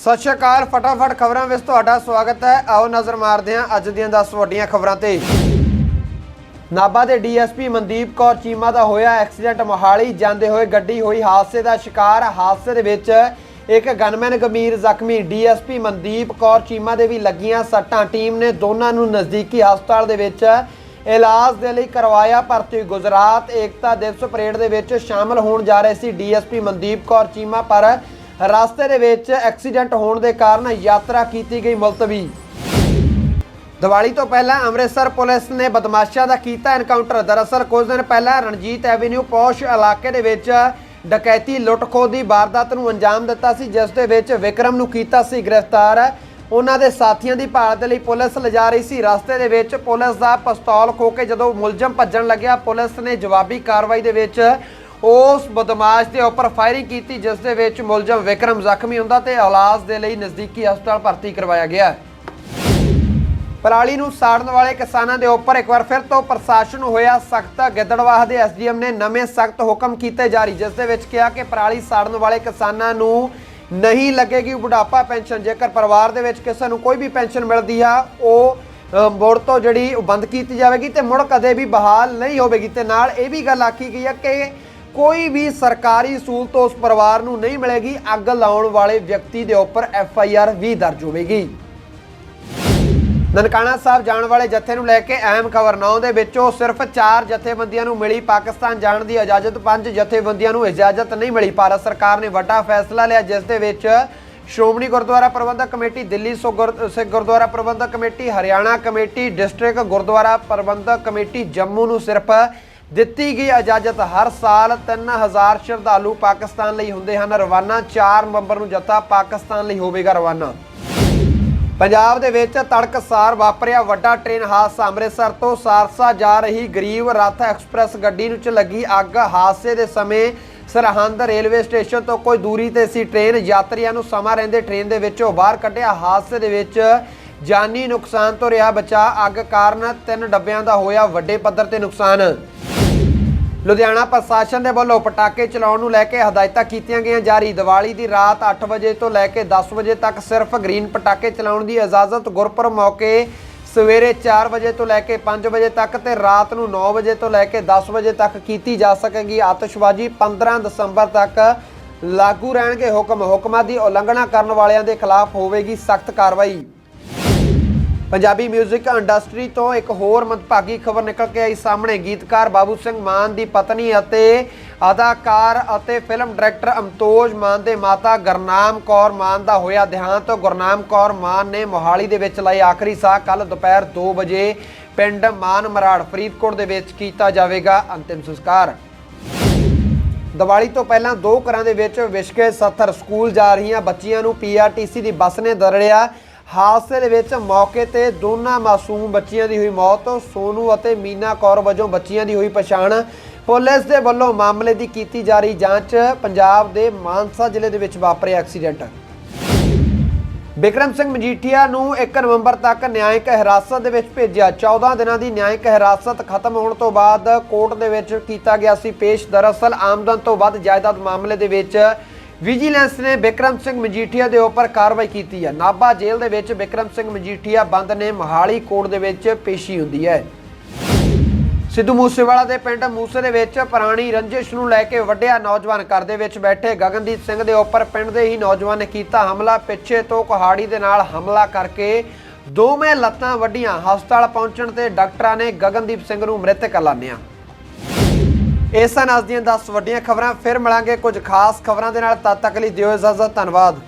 ਸਤਿ ਸ਼੍ਰੀ ਅਕਾਲ, ਫਟਾਫਟ ਖਬਰਾਂ ਵਿੱਚ ਤੁਹਾਡਾ ਸਵਾਗਤ ਹੈ। ਆਓ ਨਜ਼ਰ ਮਾਰਦੇ ਹਾਂ ਅੱਜ ਦੀਆਂ 10 ਵੱਡੀਆਂ ਖਬਰਾਂ ਤੇ। ਨਾਭਾ ਦੇ ਡੀਐਸਪੀ ਮਨਦੀਪ ਕੌਰ ਚੀਮਾ ਦਾ ਹੋਇਆ ਐਕਸੀਡੈਂਟ। ਮੋਹਾਲੀ ਜਾਂਦੇ ਹੋਏ ਗੱਡੀ ਹੋਈ ਹਾਦਸੇ ਦਾ ਸ਼ਿਕਾਰ। ਹਾਦਸੇ ਦੇ ਵਿੱਚ ਇੱਕ ਗਨਮੈਨ ਗੰਭੀਰ ਜ਼ਖਮੀ ਡੀਐਸਪੀ ਮਨਦੀਪ ਕੌਰ ਚੀਮਾ ਦੇ ਵੀ ਲੱਗੀਆਂ ਸੱਟਾਂ। ਟੀਮ ਨੇ ਦੋਨਾਂ ਨੂੰ ਨਜ਼ਦੀਕੀ ਹਸਪਤਾਲ ਦੇ ਵਿੱਚ ਇਲਾਜ ਦੇ ਲਈ ਕਰਵਾਇਆ ਭਰਤੀ ਗੁਜਰਾਤ ਏਕਤਾ ਦਿਵਸ ਪਰੇਡ ਦੇ ਵਿੱਚ ਸ਼ਾਮਲ ਹੋਣ ਜਾ ਰਹੇ ਸੀ ਡੀਐਸਪੀ ਮਨਦੀਪ ਕੌਰ ਚੀਮਾ। ਪਰ ਰਸਤੇ ਦੇ ਵਿੱਚ ਐਕਸੀਡੈਂਟ ਹੋਣ ਦੇ ਕਾਰਨ ਯਾਤਰਾ ਕੀਤੀ ਗਈ ਮੁਲਤਵੀ। ਦੀਵਾਲੀ ਤੋਂ ਪਹਿਲਾਂ ਅੰਮ੍ਰਿਤਸਰ ਪੁਲਿਸ ਨੇ ਬਦਮਾਸ਼ਾਂ ਦਾ ਕੀਤਾ ਐਨਕਾਊਂਟਰ ਦਰਅਸਲ ਕੁਝ ਦਿਨ ਪਹਿਲਾਂ ਰਣਜੀਤ ਐਵੀਨਿਊ ਪੌਸ਼ ਇਲਾਕੇ ਦੇ ਵਿੱਚ ਡਕੈਤੀ ਲੁੱਟ-ਖੋਹ ਦੀ ਵਾਰਦਾਤ ਨੂੰ ਅੰਜਾਮ ਦਿੱਤਾ ਸੀ, ਜਿਸ ਦੇ ਵਿੱਚ ਵਿਕਰਮ ਨੂੰ ਕੀਤਾ ਸੀ ਗ੍ਰਿਫਤਾਰ। ਉਹਨਾਂ ਦੇ ਸਾਥੀਆਂ ਦੀ ਭਾਲ ਦੇ ਲਈ ਪੁਲਿਸ ਲਿਜਾ ਰਹੀ ਸੀ। ਰਸਤੇ ਦੇ ਵਿੱਚ ਪੁਲਿਸ ਦਾ ਪਿਸਤੌਲ ਖੋ ਕੇ ਜਦੋਂ ਮੁਲਜ਼ਮ ਭੱਜਣ ਲੱਗਿਆ, ਪੁਲਿਸ ਨੇ ਜਵਾਬੀ ਕਾਰਵਾਈ ਦੇ ਵਿੱਚ ਉਸ ਬਦਮਾਸ਼ ਦੇ ਉੱਪਰ ਫਾਇਰਿੰਗ ਕੀਤੀ, ਜਿਸ ਦੇ ਵਿੱਚ ਮੁਲਜ਼ਮ ਵਿਕਰਮ ਜ਼ਖਮੀ ਹੁੰਦਾ ਤੇ ਇਲਾਜ ਦੇ ਲਈ ਨਜ਼ਦੀਕੀ ਹਸਪਤਾਲ ਭਰਤੀ ਕਰਵਾਇਆ ਗਿਆ। ਪਰਾਲੀ ਨੂੰ ਸਾੜਨ ਵਾਲੇ ਕਿਸਾਨਾਂ ਦੇ ਉੱਪਰ ਇੱਕ ਵਾਰ ਫਿਰ ਤੋਂ ਪ੍ਰਸ਼ਾਸਨ ਹੋਇਆ ਸਖਤ ਗਿੱਦੜਵਾਹ ਦੇ ਐਸਡੀਐਮ ਨੇ ਨਵੇਂ ਸਖਤ ਹੁਕਮ ਕੀਤੇ ਜਾਰੀ, ਜਿਸ ਦੇ ਵਿੱਚ ਕਿਹਾ ਕਿ ਪਰਾਲੀ ਸਾੜਨ ਵਾਲੇ ਕਿਸਾਨਾਂ ਨੂੰ ਨਹੀਂ ਲੱਗੇਗੀ ਬੁਢਾਪਾ ਪੈਨਸ਼ਨ। ਜੇਕਰ ਪਰਿਵਾਰ ਦੇ ਵਿੱਚ ਕਿਸੇ ਨੂੰ ਕੋਈ ਵੀ ਪੈਨਸ਼ਨ ਮਿਲਦੀ ਆ, ਉਹ ਮੁੜ ਤੋਂ ਜਿਹੜੀ ਉਹ ਬੰਦ ਕੀਤੀ ਜਾਵੇਗੀ ਤੇ ਮੁੜ ਕਦੇ ਵੀ ਬਹਾਲ ਨਹੀਂ ਹੋਵੇਗੀ। ਤੇ ਨਾਲ ਇਹ ਵੀ ਗੱਲ ਆਖੀ ਗਈ ਹੈ ਕਿ ਕੋਈ ਵੀ ਸਰਕਾਰੀ ਸਹੂਲਤ ਉਸ ਪਰਿਵਾਰ ਨੂੰ ਨਹੀਂ ਮਿਲੇਗੀ, ਅੱਗ ਲਾਉਣ ਵਾਲੇ ਵਿਅਕਤੀ ਦੇ ਉੱਪਰ ਐਫ ਆਈ ਆਰ ਵੀ ਦਰਜ ਹੋਵੇਗੀ। ਨਨਕਾਣਾ ਸਾਹਿਬ ਜਾਣ ਵਾਲੇ ਜਥੇ ਨੂੰ ਲੈ ਕੇ ਅਹਿਮ ਖਬਰ 9 ਦੇ ਵਿੱਚੋਂ ਸਿਰਫ 4 ਜਥੇਬੰਦੀਆਂ ਨੂੰ ਮਿਲੀ ਪਾਕਿਸਤਾਨ ਜਾਣ ਦੀ ਇਜਾਜ਼ਤ 5 ਜਥੇਬੰਦੀਆਂ ਨੂੰ ਇਜਾਜ਼ਤ ਨਹੀਂ ਮਿਲੀ। ਭਾਰਤ ਸਰਕਾਰ ਨੇ ਵੱਡਾ ਫੈਸਲਾ ਲਿਆ, ਜਿਸ ਦੇ ਵਿੱਚ ਸ਼੍ਰੋਮਣੀ ਗੁਰਦੁਆਰਾ ਪ੍ਰਬੰਧਕ ਕਮੇਟੀ ਦਿੱਲੀ ਸੋ ਗੁਰ- Sikh Gurdwara Prabandhak committee, Haryana committee, district Gurdwara Prabandhak committee Jammu ਨੂੰ ਸਿਰਫ ਦਿੱਤੀ ਗਈ ਇਜਾਜ਼ਤ ਹਰ ਸਾਲ 3000 ਸ਼ਰਧਾਲੂ ਪਾਕਿਸਤਾਨ ਲਈ ਹੁੰਦੇ ਹਨ। ਰਵਾਨਾ 4 ਨਵੰਬਰ ਨੂੰ ਜੱਥਾ ਪਾਕਿਸਤਾਨ ਲਈ ਹੋਵੇਗਾ ਰਵਾਨਾ। ਪੰਜਾਬ ਦੇ ਵਿੱਚ ਤੜਕਸਾਰ ਵਾਪਰਿਆ ਵੱਡਾ ਟ੍ਰੇਨ ਹਾਦਸਾ। ਅੰਮ੍ਰਿਤਸਰ ਤੋਂ ਸਾਰਸਾ ਜਾ ਰਹੀ ਗਰੀਬ ਰੱਥ ਐਕਸਪ੍ਰੈਸ ਗੱਡੀ ਨੂੰ ਚ ਲੱਗੀ ਅੱਗ। ਹਾਦਸੇ ਦੇ ਸਮੇਂ ਸਰਹੰਦ ਰੇਲਵੇ ਸਟੇਸ਼ਨ ਤੋਂ ਕੋਈ ਦੂਰੀ ਤੇ ਸੀ ਟ੍ਰੇਨ। ਯਾਤਰੀਆਂ ਨੂੰ ਸਮਾਂ ਰਹਿੰਦੇ ਟ੍ਰੇਨ ਦੇ ਵਿੱਚੋਂ ਬਾਹਰ ਕੱਢਿਆ। ਹਾਦਸੇ ਦੇ ਵਿੱਚ ਜਾਨੀ ਨੁਕਸਾਨ ਤੋਂ ਰਿਹਾ ਬਚਾ। ਅੱਗ ਕਾਰਨ ਤਿੰਨ ਡੱਬਿਆਂ ਦਾ ਹੋਇਆ ਵੱਡੇ ਪੱਧਰ ਤੇ ਨੁਕਸਾਨ। ਲੁਧਿਆਣਾ ਪ੍ਰਸ਼ਾਸਨ ਦੇ ਵੱਲੋਂ ਪਟਾਕੇ ਚਲਾਉਣ ਨੂੰ ਲੈ ਕੇ ਹਦਾਇਤਾਂ ਕੀਤੀਆਂ ਗਈਆਂ। ਜਾਰੀ ਦੀਵਾਲੀ ਦੀ ਰਾਤ 8 ਵਜੇ ਤੋਂ ਲੈ ਕੇ 10 ਵਜੇ ਤੱਕ ਸਿਰਫ ਗ੍ਰੀਨ ਪਟਾਕੇ ਚਲਾਉਣ ਦੀ ਇਜਾਜ਼ਤ ਗੁਰਪੁਰਬ ਮੌਕੇ ਸਵੇਰੇ 4 ਵਜੇ ਤੋਂ ਲੈ ਕੇ 5 ਵਜੇ ਤੱਕ ਤੇ ਰਾਤ ਨੂੰ 9 ਵਜੇ ਤੋਂ ਲੈ ਕੇ 10 ਵਜੇ ਤੱਕ ਕੀਤੀ ਜਾ ਸਕੇਗੀ। ਆਤਿਸ਼ਬਾਜ਼ੀ 15 ਦਸੰਬਰ ਤੱਕ ਲਾਗੂ ਰਹਿਣਗੇ ਹੁਕਮ। ਹੁਕਮਾਂ ਦੀ ਉਲੰਘਣਾ ਕਰਨ ਵਾਲਿਆਂ ਦੇ ਖਿਲਾਫ ਹੋਵੇਗੀ ਸਖਤ ਕਾਰਵਾਈ। ਪੰਜਾਬੀ 뮤직 ਇੰਡਸਟਰੀ ਤੋਂ ਇੱਕ ਹੋਰ ਮੰਦਭਾਗੀ ਖਬਰ ਨਿਕਲ ਕੇ ਆਈ ਸਾਹਮਣੇ। ਗੀਤਕਾਰ ਬਾਬੂ ਸਿੰਘ ਮਾਨ ਦੀ ਪਤਨੀ ਅਤੇ ਅਦਾਕਾਰ ਅਤੇ ਫਿਲਮ ਡਾਇਰੈਕਟਰ ਅਮਤੋਜ ਮਾਨ ਦੇ ਮਾਤਾ ਗੁਰਨਾਮ ਕੌਰ ਮਾਨ ਦਾ ਹੋਇਆ ਦੇਹਾਂਤ। ਗੁਰਨਾਮ ਕੌਰ ਮਾਨ ਨੇ ਮੋਹਾਲੀ ਦੇ ਵਿੱਚ ਲਈ ਆਖਰੀ ਸਾਹ ਕੱਲ ਦੁਪਹਿਰ 2 ਵਜੇ ਪਿੰਡ ਮਾਨ ਮਰਾੜ, ਫਰੀਦਕੋਟ ਦੇ ਵਿੱਚ ਕੀਤਾ ਜਾਵੇਗਾ ਅੰਤਿਮ ਸੰਸਕਾਰ। ਦੀਵਾਲੀ ਤੋਂ ਪਹਿਲਾਂ ਦੋ ਘਰਾਂ ਦੇ ਵਿੱਚ ਵਿਸ਼ਕੇ 70 ਸਕੂਲ ਜਾ ਰਹੀਆਂ ਬੱਚੀਆਂ ਨੂੰ ਪੀਆਰਟੀਸੀ ਦੀ ਬੱਸ ਨੇ ਦਰੜਿਆ। ਹਾਦਸੇ ਦੇ ਵਿੱਚ ਮੌਕੇ ਤੇ ਦੋਨਾਂ ਮਾਸੂਮ ਬੱਚੀਆਂ ਦੀ ਹੋਈ ਮੌਤ, ਸੋਨੂ ਅਤੇ ਮੀਨਾ ਕੌਰ ਵਜੋਂ ਬੱਚੀਆਂ ਦੀ ਹੋਈ ਪਛਾਣ। ਪੁਲਿਸ ਦੇ ਵੱਲੋਂ ਮਾਮਲੇ ਦੀ ਕੀਤੀ ਜਾ ਰਹੀ ਜਾਂਚ ਪੰਜਾਬ ਦੇ ਮਾਨਸਾ ਜ਼ਿਲ੍ਹੇ ਦੇ ਵਿੱਚ ਵਾਪਰੇ ਐਕਸੀਡੈਂਟ। ਬਿਕਰਮ ਸਿੰਘ ਮਜੀਠੀਆ ਨੂੰ 1 ਨਵੰਬਰ ਤੱਕ ਨਿਆਇਕ ਹਿਰਾਸਤ ਦੇ ਵਿੱਚ ਭੇਜਿਆ। 14 ਦਿਨਾਂ ਦੀ ਨਿਆਇਕ ਹਿਰਾਸਤ ਖਤਮ ਹੋਣ ਤੋਂ ਬਾਅਦ ਕੋਰਟ ਦੇ ਵਿੱਚ ਕੀਤਾ ਗਿਆ ਸੀ ਪੇਸ਼। ਦਰਅਸਲ ਆਮਦਨ ਤੋਂ ਵੱਧ ਜਾਇਦਾਦ ਮਾਮਲੇ ਦੇ ਵਿੱਚ ਵਿਜੀਲੈਂਸ ਨੇ ਬਿਕਰਮ ਸਿੰਘ ਮਜੀਠੀਆ ਦੇ ਉੱਪਰ ਕਾਰਵਾਈ ਕੀਤੀ ਹੈ। ਨਾਭਾ ਜੇਲ੍ਹ ਦੇ ਵਿੱਚ ਬਿਕਰਮ ਸਿੰਘ ਮਜੀਠੀਆ ਬੰਦ ਨੇ ਮੋਹਾਲੀ ਕੋਰਟ ਦੇ ਵਿੱਚ ਪੇਸ਼ੀ ਹੁੰਦੀ ਹੈ। ਸਿੱਧੂ ਮੂਸੇਵਾਲਾ ਦੇ ਪਿੰਡ ਮੂਸੇ ਦੇ ਵਿੱਚ ਪੁਰਾਣੀ ਰੰਜਿਸ਼ ਨੂੰ ਲੈ ਕੇ ਵੱਡਿਆ ਨੌਜਵਾਨ ਘਰ ਦੇ ਵਿੱਚ ਬੈਠੇ ਗਗਨਦੀਪ ਸਿੰਘ ਦੇ ਉੱਪਰ ਪਿੰਡ ਦੇ ਹੀ ਨੌਜਵਾਨ ਨੇ ਕੀਤਾ ਹਮਲਾ। ਪਿੱਛੇ ਤੋਂ ਕੁਹਾੜੀ ਦੇ ਨਾਲ ਹਮਲਾ ਕਰਕੇ ਦੋਵੇਂ ਲੱਤਾਂ ਵੱਡੀਆਂ। ਹਸਪਤਾਲ ਪਹੁੰਚਣ ਤੇ ਡਾਕਟਰਾਂ ਨੇ ਗਗਨਦੀਪ ਸਿੰਘ ਨੂੰ ਮ੍ਰਿਤਕ ਐਲਾਨਿਆ ਇਸ ਸਨ ਅੱਜ ਦੀਆਂ 10 ਵੱਡੀਆਂ ਖਬਰਾਂ, ਫਿਰ ਮਿਲਾਂਗੇ ਕੁਝ ਖਾਸ ਖਬਰਾਂ ਦੇ ਨਾਲ, ਤਦ ਤੱਕ ਲਈ ਦਿਓ ਇਜਾਜ਼ਤ, ਧੰਨਵਾਦ।